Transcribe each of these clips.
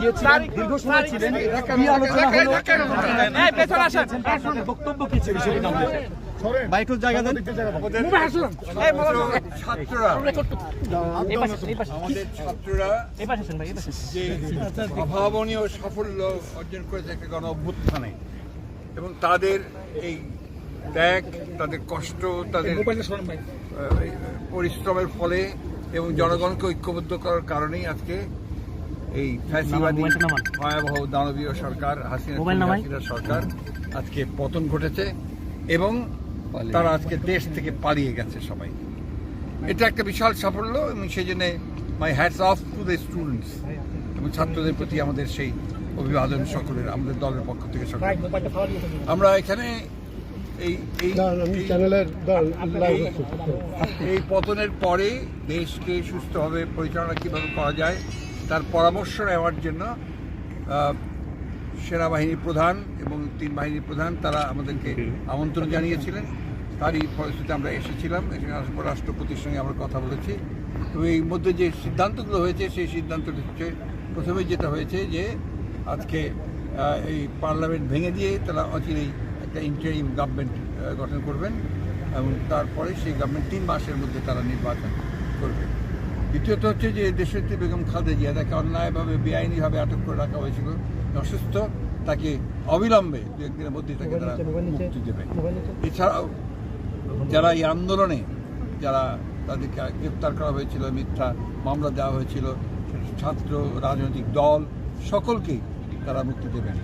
গিয়েছিলেন দীর্ঘ সময় ছিলেন কি আলোচনা হলো? বক্তব্য কি ছিল সেটা জানতে চাই। ভাই একটু জায়গা দেন ছাত্ররা। যে অভাবনীয় সাফল্য অর্জন করেছে একটা গণ অভ্যুত্থানে এবং তাদের এই ত্যাগ তাদের কষ্ট তাদের পরিশ্রমের ফলে এবং জনগণকে ঐক্যবদ্ধ করার কারণেই আজকে এই ফ্যাসিবাদী ভয়াবহ দানবীয় সরকার হাসিনা সরকার আজকে পতন ঘটেছে এবং তারা আজকে দেশ থেকে পালিয়ে গেছে সবাই। এটা একটা বিশাল সাফল্য এবং সেই জন্য my hats off to the students এবং ছাত্রদের প্রতি আমাদের সেই অভিবাদন সকলের আমাদের দলের পক্ষ থেকে সকল আমরা এখানে এই এই এই- এই- এই পতনের পরে দেশকে সুস্থভাবে পরিচালনা কীভাবে করা যায় তার পরামর্শ নেওয়ার জন্য আহ, সেনাবাহিনীর প্রধান এবং তিন বাহিনীর প্রধান তারা আমাদেরকে আমন্ত্রণ জানিয়েছিলেন। তারই ফলশ্রুতিতে আমরা এসেছিলাম। এখানে আসার পর রাষ্ট্রপতির সঙ্গে আমরা কথা বলেছি। তো এই মধ্যে যে সিদ্ধান্তগুলো হয়েছে সেই সিদ্ধান্তটি হচ্ছে প্রথমে যেটা হয়েছে যে আজকে এই পার্লামেন্ট ভেঙে দিয়ে তারা অচিরেই একটা ইন্টারিম গভর্নমেন্ট গঠন করবেন এবং তারপরে সেই গভর্নমেন্ট তিন মাসের মধ্যে তারা নির্বাচন করবে। দ্বিতীয়ত হচ্ছে যে দেশনেত্রী বেগম খালেদা জিয়া তাকে অন্যায়ভাবে বেআইনিভাবে আটক করে রাখা হয়েছিল। অসুস্থ তাকে অবিলম্বে দু একদিনের মধ্যে তাকে তারা মুক্তি দেবে। এছাড়াও যারা এই আন্দোলনে যারা তাদেরকে গ্রেপ্তার করা হয়েছিল মিথ্যা মামলা দেওয়া হয়েছিল ছাত্র রাজনৈতিক দল সকলকেই তারা মুক্তি দেবেন।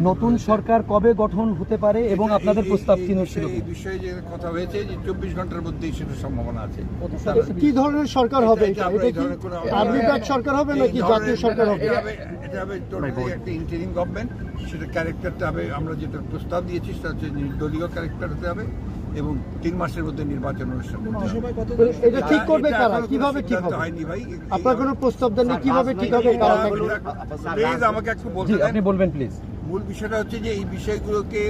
নতুন সরকার কবে গঠন হতে পারে এবং আপনাদের প্রস্তাব কি ছিল? বিষয়ে- এই বিষয়ে যে কথা হয়েছে যে চব্বিশ ঘণ্টার মধ্যেই সেটা সম্ভাবনা আছে। কি ধরনের সরকার হবে? এটা- কি কোনো- সরকার হবে নাকি জাতীয় সরকার হবে? এটা হবে- এটা হবে টোটালি একটা ইন্টারিম গভর্নমেন্ট সেটা ক্যারেক্টারটা হবে আমরা যেটা প্রস্তাব দিয়েছি সেটা হচ্ছে নির্দলীয় ক্যারেক্টার হতে হবে এবং তিন মাসের মধ্যে নির্বাচন অনুষ্ঠান এটা ঠিক করবে কারা? কীভাবে ঠিক হবে? হয়নি ভাই। আপনার কোনো প্রস্তাব দেননি? কীভাবে ঠিক হবে? কারা প্লিজ আমাকে একটু বলতে আপনি বলবেন প্লিজ মূল বিষয়টা হচ্ছে যে এই বিষয়গুলোকে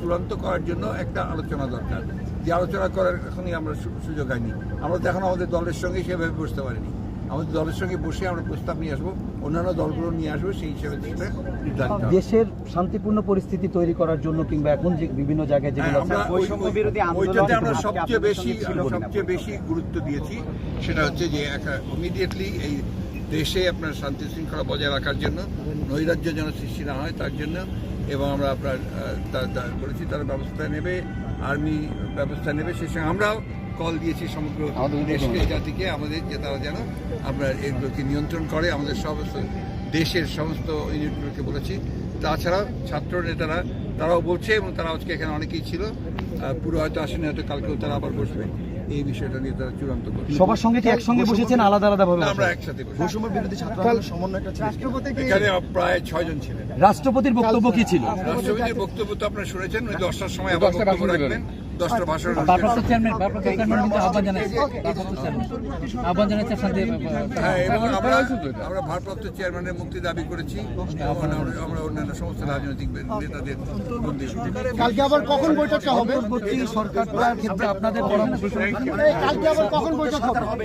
চূড়ান্ত করার জন্য একটা আলোচনা দরকার। যে আলোচনা করার এখনই আমরা সুযোগ হয়নি। আমরা তো এখন আমাদের দলের সঙ্গে সেভাবে বসতে পারিনি। আমাদের দলের সঙ্গে বসে আমরা প্রস্তাব নিয়ে আসব অন্যান্য দলগুলো নিয়ে আসব সেই হিসেবে। দেশের শান্তিপূর্ণ পরিস্থিতি তৈরি করার জন্য কিংবা এখন যে বিভিন্ন জায়গায় হ্যাঁ, যেগুলো ওই- ওইটাতে আমরা সবচেয়ে বেশি সবচেয়ে বেশি গুরুত্ব দিয়েছি সেটা হচ্ছে যে একটা ইমিডিয়েটলি এই দেশে আপনার শান্তি শৃঙ্খলা বজায় রাখার জন্য নৈরাজ্য যেন সৃষ্টি না হয় তার জন্য এবং আমরা আপনার বলেছি তারা ব্যবস্থা নেবে আর্মি ব্যবস্থা নেবে সেই সঙ্গে আমরাও কল দিয়েছি সমগ্র দেশকে জাতিকে আমাদের যে তারা যেন আপনার এগুলোকে নিয়ন্ত্রণ করে আমাদের সমস্ত দেশের সমস্ত ইউনিটগুলোকে বলেছি। তাছাড়াও ছাত্র নেতারা তারাও বলছে এবং তারা আজকে এখানে অনেকেই ছিল পুরো হয়তো আসেনি হয়তো কালকেও তারা আবার বসবে। এই বিষয়টা নিয়ে তারা চূড়ান্ত করবে। সবার সঙ্গে কি একসঙ্গে বসেছেন? আলাদা আলাদা ভাবে আমরা একসাথে বসে বিরোধী ছাত্র এখানে প্রায় ছয়জন ছিলেন। রাষ্ট্রপতির বক্তব্য কি ছিল? রাষ্ট্রপতির বক্তব্য তো আপনারা শুনেছেন ওই দশটার সময় আবার বক্তব্য রাখবেন। দশটা ভাষণ ভারপ্রাপ্ত চেয়ারম্যান ভারপ্রাপ্ত চেয়ারম্যান কিন্তু আহ্বান জানাচ্ছে ভারপ্রাপ্ত চেয়ারম্যান আহ্বান জানাচ্ছে শান্তি হ্যাঁ এবং আমরা আমরা ভারপ্রাপ্ত চেয়ারম্যানের মুক্তি দাবি করেছি। এবং আমরা- আমরা অন্যান্য সমস্ত রাজনৈতিক নেতাদের কালকে আবার কখন বৈঠকটা হবে? সরকারটার ক্ষেত্রে আপনাদের পরামর্শ কালকে আবার কখন বৈঠক হবে?